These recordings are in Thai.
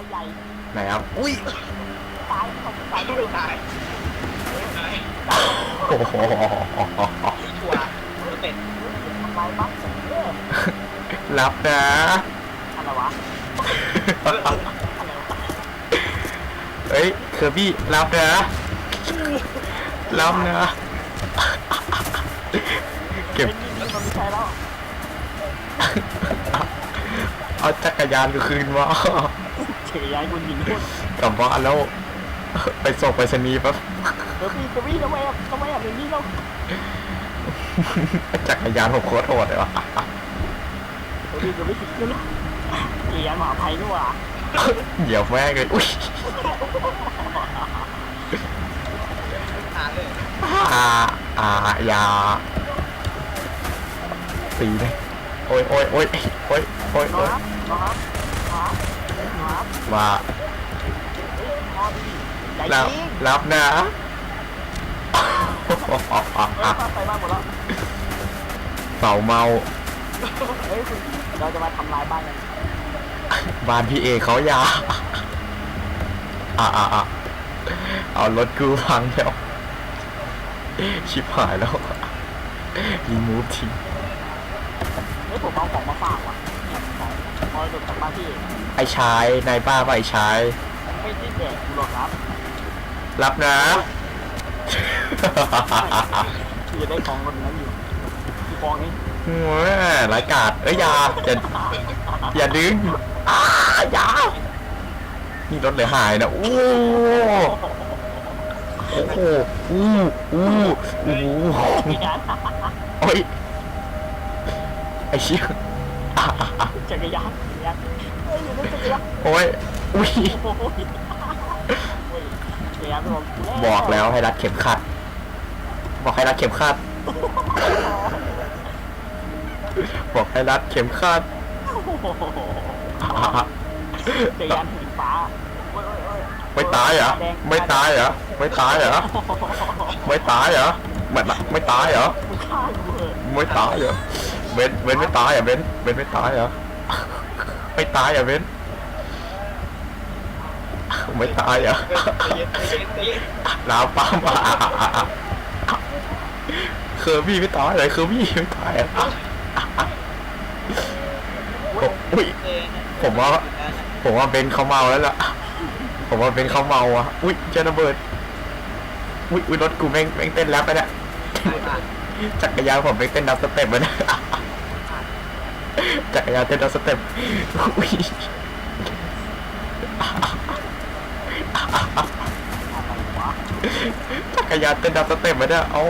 รใหญ่ไหนครับ อุ้ยตายของตายไม่ตายตายโอ้โหชัวร์โดนเต็ดทำลายปั๊บเออรับนะอะไรวะอะไรวะเฮ้ยเคอร์บี้รับนะรับนะเก็บเป็นนี่มันไม่ใช่แล้วเอาจักรยานกูคืนมา เฉยย้ายคุณหญิงพูดกลับบ้านแล้ว ไปส่งไปรษณีย์แป๊บเดี๋ยวพี่จะวิ่งทำไมอะทำไมอะอย่างนี้เราจักรยานผมโคตรโหดเลยวะเดี๋ยวพี่จะไม่ติดกันแล้วเกียร์หมาภัยนี่หว่าเหยียบแม่งเลยอุ้ยตายเลยอ่าอ่ายาตีเลยโอ้ยโอ้ยโอ้ยโอ้ยโอ้ยนโอ้ยครับนครับครับครับ ว่าพอดีใหญ่รับจริงรับนะเออไปบ้านหมดแล้วเป่าเมา เฮ้ยคุณเราจะมาทำลายบ้านกันบ้านพี่เอเขายาอะอะอะเอารถกูพังแล้วชิบหายแล้วรีมูฟทิ้งเฮ้ยผมเอาของมาฝากว่ะ เนี่ยของพอจะจากบ้านพี่ไอ้ชายนายป้าป่ะไอ้ชายไม่ได้แดกกูหรอกครับรับนะคือจะได้ของคนนั้นอยู่ที่ฟองนี้โอ้ยรายกาดเอ้ยอย่าอย่าอย่าดึงอ้าอย่านี่รถเหลือหายนะโอ้โอ้โหอู้อู้อู้มีการโอ้ยไอ้เชี่ยอะอะอะ จักรยานจักรยานเฮ้ยอยู่ในจักรยานโอ้ยอุ้ยโอ้โหเฮ้ยจักรยานเป็นของกูบอกแล้วให้รัดเข็มขัด บอกให้รัดเข็มขัด บอกให้รัดเข็มขัดโอ้โหจักรยานสีฟ้าโอ้ยโอ้ยโอ้ยไม่ตายเหรอไม่ตายเหรอไม่ตายเหรอไม่ตายเหรอไม่ตายเหรอไม่ตายเหรอ เบนเบนไม่ตายเหรอเบนเบนไม่ตายเหรอไม่ตายเหรอเบนไม่ตายเหรอลาวป้ามาเคอร์บี้ไม่ตายเลยเคอร์บี้ไม่ตายอะอุ้ยผมว่าผมว่าเบนเขาเมาแล้วล่ะ ผมว่าเบนเขาเมาอะอุ้ยเจอระเบิดอุ้ยอุ้ยรถกูแม่งแม่งเต้นแรปไปเนี่ยจักรยานผมแม่งเต้นดับสเต็ปไปเนี่ย จักรยานเต้นดับสเต็ปอุ้ยอะไรวะจักรยานเต้นดับสเต็ปไปเนี่ยเอ้า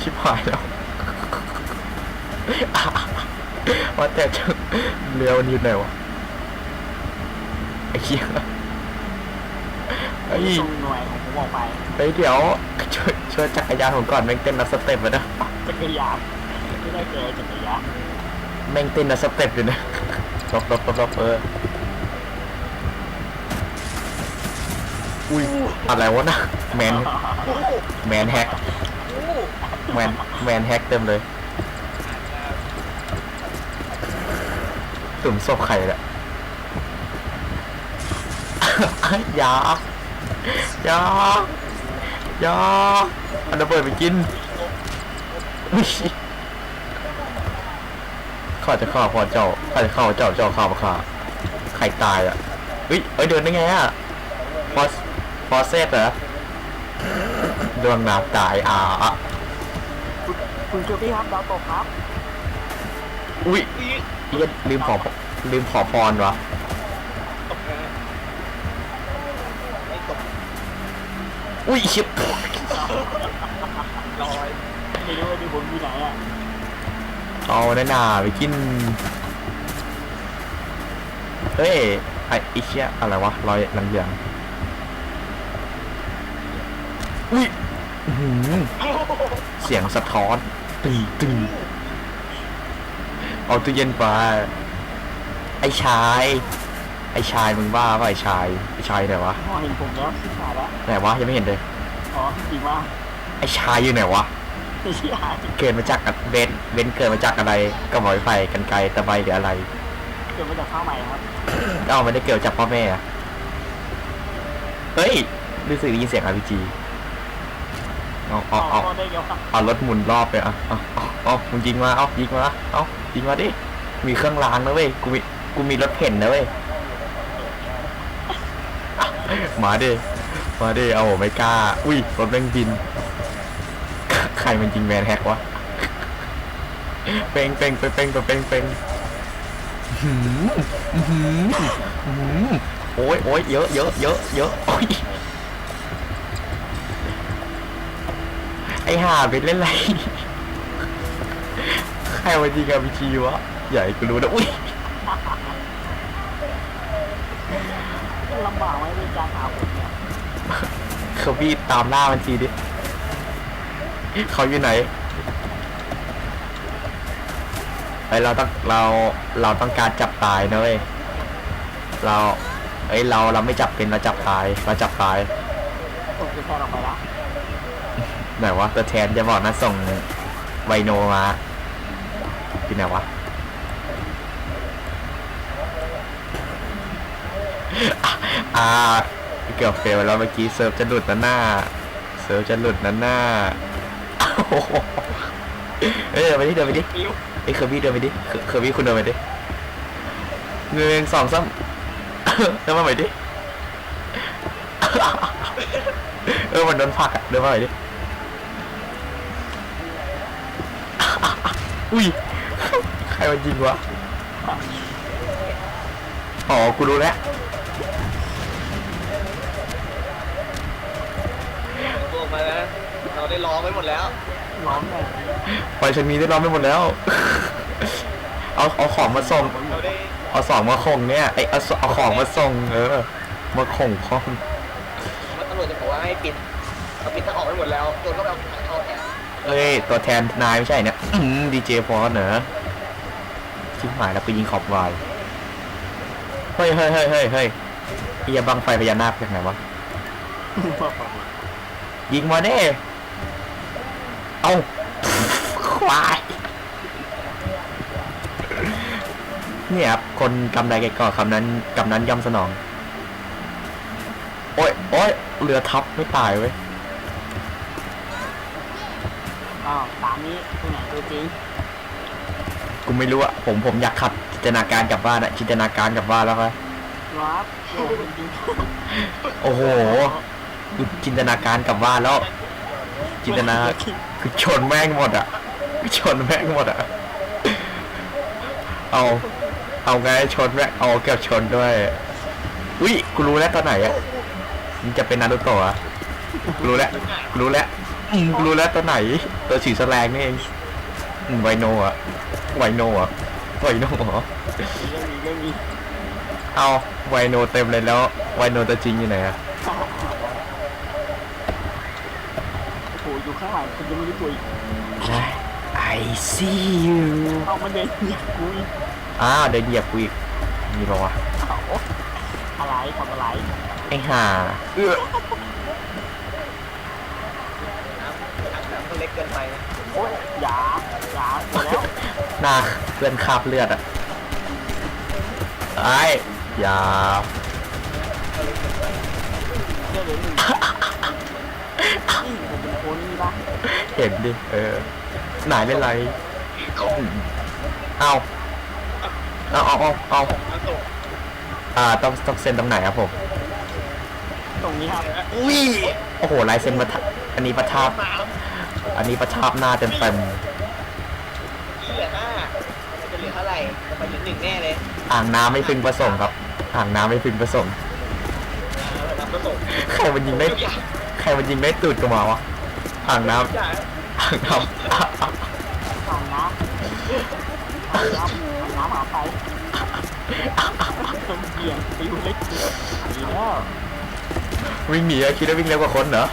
ชิบหายแล้วว่าแต่จะเรือมันอยู่ไหนวะไอ้เหี้ยไอ้ยส่งหน่วยของผมออกไปเฮ้ยเดี๋ยวช่วยช่วยจักรยานผมก่อนแม่งเต้นนับสเต็ปไปนะจักรยานไม่ได้เจอจักรยานแม่งเต้นนับสเต็ปอยู่นะลบลบลบลบเอออุ้ยอะไรวะนะแมนแมนแฮกแมนแมนแฮกเต็มเลยตุ่มศพไข่แหละอยาอยาอยาอันระเบิดไปกินอุ๊ย ข้าจะฆ่าพ่อเจ้าข้าจะฆ่าเจ้าเจ้าฆ่าพ่อข้าใครตายอะเฮ้ยเอ้ยเดินได้ไงอะฟอสฟอสเซตเหรอดวงนาตายอ่าอะคุณคุณเชอรี่ครับดาวตกครับ อุ้ยอีเอี้ยลืมขอลืมขอพรวะตกนะไม่ตกอุ้ยชิบลอยไม่รู้ว่าดูผมอยู่ไหนอะ เอาหน้าหนาไปกิน เฮ้ย ไอ้ไอ้เชี่ยอะไรวะ รอยหลังเหลืองอุ้ยอื้อหือเสียงสะท้อนตึงตึงเอาตู้เย็นไป ไอ้ชาย ไอ้ชายมึงบ้าป่ะไอ้ชาย ไอ้ชายไหนวะอ๋อเห็นผมแล้วชิบหายแล้วไหนวะยังไม่เห็นเลย อ๋อจริงว่าไอ้ชายอยู่ไหนวะ ไม่ใช่หายเกิดมาจากอะเบนเบนเกิดมาจากอะไรกระบอกไฟกันไกลตะไบหรืออะไร เกิดมาจากข้าวใหม่ครับก็เอาไม่ได้เกิดจากพ่อแม่อะเฮ้ยรู้สึกได้ยินเสียง RPG เอาเอาเอาได้เกี่ยวกับเอารถหมุนรอบไปอะเอาเอาเอามึงยิงมาเอายิงมาเอายิงมาดิมีเครื่องรางนะเว้ยกูมีกูมีรถเพ่นนะเว้ยมาดิมาดิเอาไม่กล้า อุ้ยรถแม่งบินใค รมันยิงแมนแฮกวะเป่งเป่งเป่งเป่งเป่งเป่งหืมหืมหืมโอ้ยโอ้ยเยอะเยอะเยอะเยอะโอ้ยไอห่าไปเล่นไรใครมายิงกับพีจีวะใหญ่กูรู้นะอุ้ยลำบากไหมในการหาผมเนี่ยเขาบีตามล่ามันทีดิ เขาอยู่ไหนไอยเราต้องเราเราต้องการจับตายนะเว้ยเราเอ้ยเราเราไม่จับเป็นเราจับตายเราจับตายผมจะแทนออกไปแล้วไหนวะตัวแทนจะบอกนะส่งไวโนมาที่ไหนวะอ่าเกือบเฟลแล้วเมื่อกี้เซิร์ฟจะหลุดนะหน้าเซิร์ฟจะหลุดนะหน้า โอ้โหเอ้ยเดินไปดิเดินไปดิคิวไอ้เคอร์บี้เดินไปดิเคอเคอร์บี้คุณเดินไปดิหนึ่งสองสามเดินมาใหม่ดิเออมันโดนผักอะเดินมาใหม่ดิอุ้ยใครมันยิงวะอ๋อกูรู้แล้วตัวมาแล้วเราได้ร้องไปหมดแล้ว ร้องเลยไปชนีได้ร้องไปหมดแล้ว เอาเอาของมาส่ง เราได้เอาสองมาคงเนี่ยไอเอาเอาของมาส่ง เออ มาคงของว่าตำรวจจะบอกว่าให้ปิดเขาปิดทางออกไปหมดแล้วโดนก็ไปเอาทางเข้าแทนเอ้ย ตัวแทนนายไม่ใช่เนี่ยดีเจพอสเหรอชิบหายแล้วไปยิงขอบวายเฮ้ยเฮ้ยเฮ้ยเฮ้ยเฮ้ยเฮียบังไฟพญานาคจากไหนวะ ยิงมาเด้ เอาควายเนี่ยครับคนกำไรแก่ก่อคำนั้นกำนั้นย่อมสนอง โอ้ยโอ้ยเรือทับไม่ตายเว้ยอ้าวตามนี้ตัวไหนตัวจริงกูไม่รู้อะผมผมอยากขับจินตนาการกลับบ้านอะจินตนาการกลับบ้านแล้วครับรับโอ้เป็นจริงโอ้โหกูจินตนาการกลับบ้านแล้ว จินตนาคือ ชนแม่งหมดอะ ชนแม่งหมดอะ เอา เอาไงชนแม่งเอาเกือบชนด้วย อุ้ยกูรู้แล้วตอนไหนอะมันจะเป็นนารูโตะอะกูรู้แล้วกูรู้แล้วอืมกูรู้แล้วตัวไหน ตัวสีแสลงนี่เองอืมไวโนอะไวโนอะไวโนเหรอ เรื่องนี้เรื่องนี้เอาไวโนเต็มเลยแล้วไวโนตัวจริงอยู่ไหนอะ โอ้โหอยู่ ข้างหลังคุณยังไม่รู้ตัวอีก I see you เอามาเดินเหยียบกูอีกอ้าวเดินเหยียบกูอีกมีปะวะเอาอะไรทำอะไร ไอ้ห่าเออน้ำน้ำน้ำมันเล็กเกินไปนะโอ้ยอย่าอย่าหมดแล้วหน้าเพื่อนคราบเลือดอะไอ้ยาเดี๋ยวเดี๋ยวหนึ่งนี่ผมเป็นคนนี่ปะ เห็นดิ เออ ไหนเล่นไรเอาเอาเอาเอาเอาน้ำตกอ่าต้องต้องเซ็นตรงไหนครับผม ตรงนี้ครับอุ้ยโอ้โหลายเซ็นประทับอันนี้ประทับน้อันนี้ประทับหน้าเต็มเต็มำที่เหลือหน้ามันจะเหลือเท่าไหร่จะไปถึงหนึ่งแน่เลยๆอ่างน้ำไม่พึงประสงค์ครับ อ่างน้ำไม่พึงประสงค์น้ำก็ตกใครมันยิงได้ทุกอย่างใครมันยิงได้ตูดกูมาวะ อ่างน้ทุกอย่างำอ่างน้ำอ่างน้ำอ่างน้ำอ่างน้ำหาไปต้องเบี่ยงไปดูเล็กดีแล้ววิ่งหนีอะคิดว่าวิ่งเร็วกว่าคนเหรอ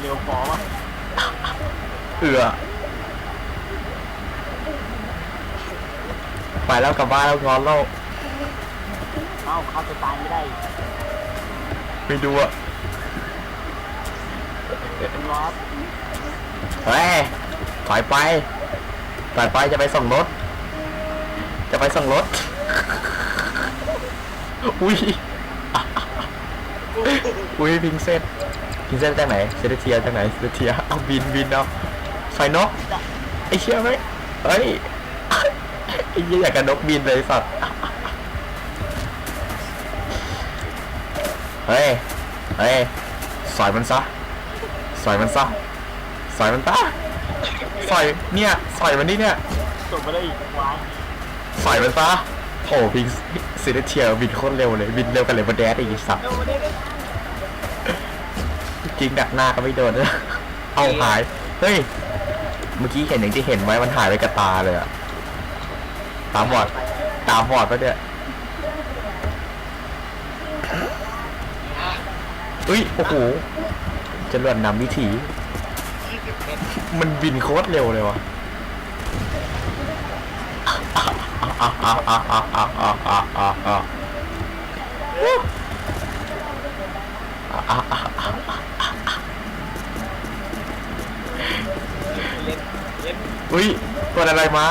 เร็วพอวะเอือไปแล้วกลับบ้านแล้วงอนแล้วเอ้าเขาจะตายไม่ได้ ไปดูอะ เฮ้ยถอยไปถอยไปจะไปส่งรถ จะไปส่งรถ อุ้ย อุ้ยพิงเซตพิงเซตจากไหนเซเลเทียจากไหนเซเลเทียเอาบินบินเอาไฟนกไอเชี่ยไหมเฮ้ยไอ้เหี้ยอยากกับนกบินเลยสัตว์เฮ้ย เฮ้ยสอยมันซะ สอยมันซะสอยมันซะสอยเนี่ยสอยมันนี่เนี่ยจบไปได้อีกวายสอยมันซะโอ้พิงเซเลเทียบินโคตรเร็วเลยบินเร็วกันเลยบนแดดอีกสัตว์เร็วมาได้ได้จริงดักหน้าก็ไม่โดนนะเอาหายเฮ้ยเมื่อกี้เห็นอย่างที่เห็นไว้มันหายไปกับตาเลยอะตาบอดตาบอดปะเนี่ยอุ้ยโอ้โห จะรวดนำวิถี มันบินโคตรเร็วเลยวะอะอะอะอะเล่นเล่นอุ้ยตัวอะไรมา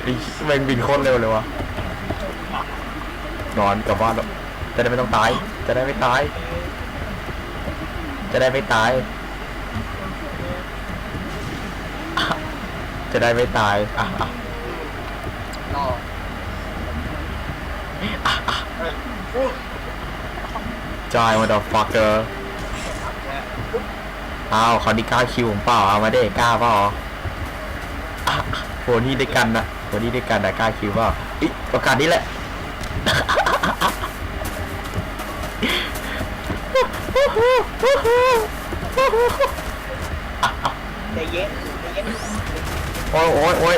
ไอ้แมงบินโคตรเร็วเลยวะนอนกลับบ้านแล้ว จะได้ไม่ต้องตาย จะได้ไม่ตาย จะได้ไม่ตาย จะได้ไม่ตายอะอะรอจอยมาดอฟักเกอร์อ้าวเขาดีกล้าคิวผมเปล่าเอามาเด้กล้าเปล่าโหนี่ด้วยกันนะโหนี่ด้วยกันนะกล้าคิวเปล่าอีโอกาสนี้แหละ ใจเย็นใจเย็นโอ้ยโอ้ยโอ้ย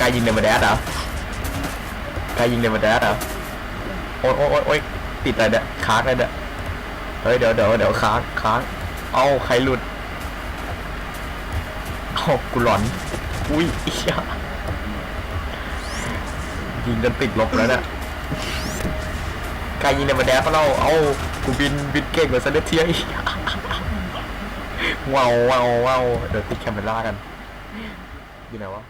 กายยิงเดมแดดเหรอกายยิงเดมแดดเหรอโอ้ยโอ้ยโอ้ยโอ้ยติดอะไรเนี่ยค้างอะไรเนี่ยเฮ้ยเดี๋ยวเดี๋ยวเดี๋ยวค้างค้างเอ้าใครหลุดเอ้ากูหลอน อุ้ยอียยิงจนติดลบแล้วเนี่ยกายยิงเดมแดดปะเราเอ้า กูบินบินเก่งกว่าซันเลเทียอีกว้าวว้าวว้าวเดี๋ยวติดแคมเปญล่ากันอยู่ไหนวะ